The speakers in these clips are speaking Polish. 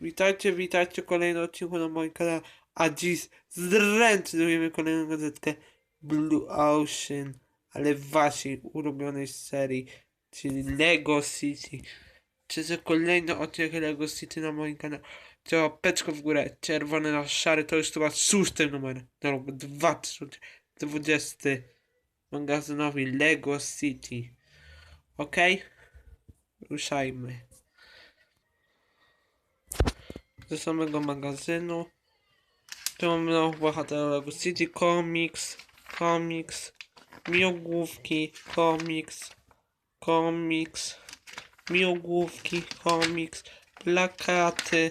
Witajcie, witajcie w kolejnym odcinku na moim kanale. A dziś zręczujemy kolejną gazetkę Blue Ocean, ale w waszej ulubionej serii, czyli Lego City. Czy to kolejny odcinek Lego City na moim kanale? To łapeczko w górę, czerwony na szary, to już chyba szósty numer na rok 2020 magazynowi Lego City. Ok? Ruszajmy. Ze samego magazynu. Tu mamy bohaterów Lego City Comics, Comics, miłogłówki, Comics, Comics, miłogłówki, Comics, plakaty,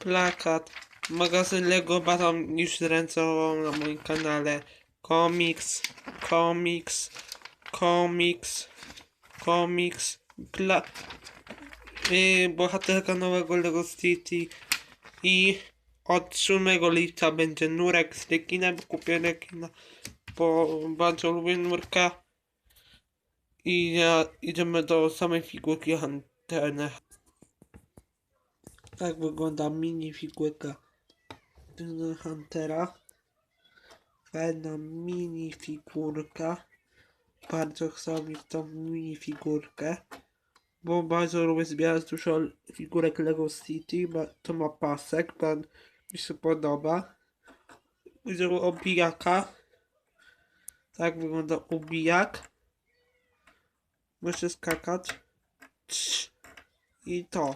plakat, magazyn Lego Batman już zręcował na moim kanale, Comics, Comics, Comics, Comics, pla yy, bohaterka nowego Lego City i od 7 lipca będzie nurek z rekinem, kupię rekina, bo bardzo lubię nurka i ja, idziemy do samej figurki Huntera. Tak wygląda mini figurka Huntera. Fajna mini figurka. Bardzo chcę mieć tą mini figurkę bo bardzo lubię zbierać dużo figurek Lego City, ma, to ma pasek, pan mi się podoba. Widzę obijaka. Tak wygląda obijak. Muszę skakać. I to.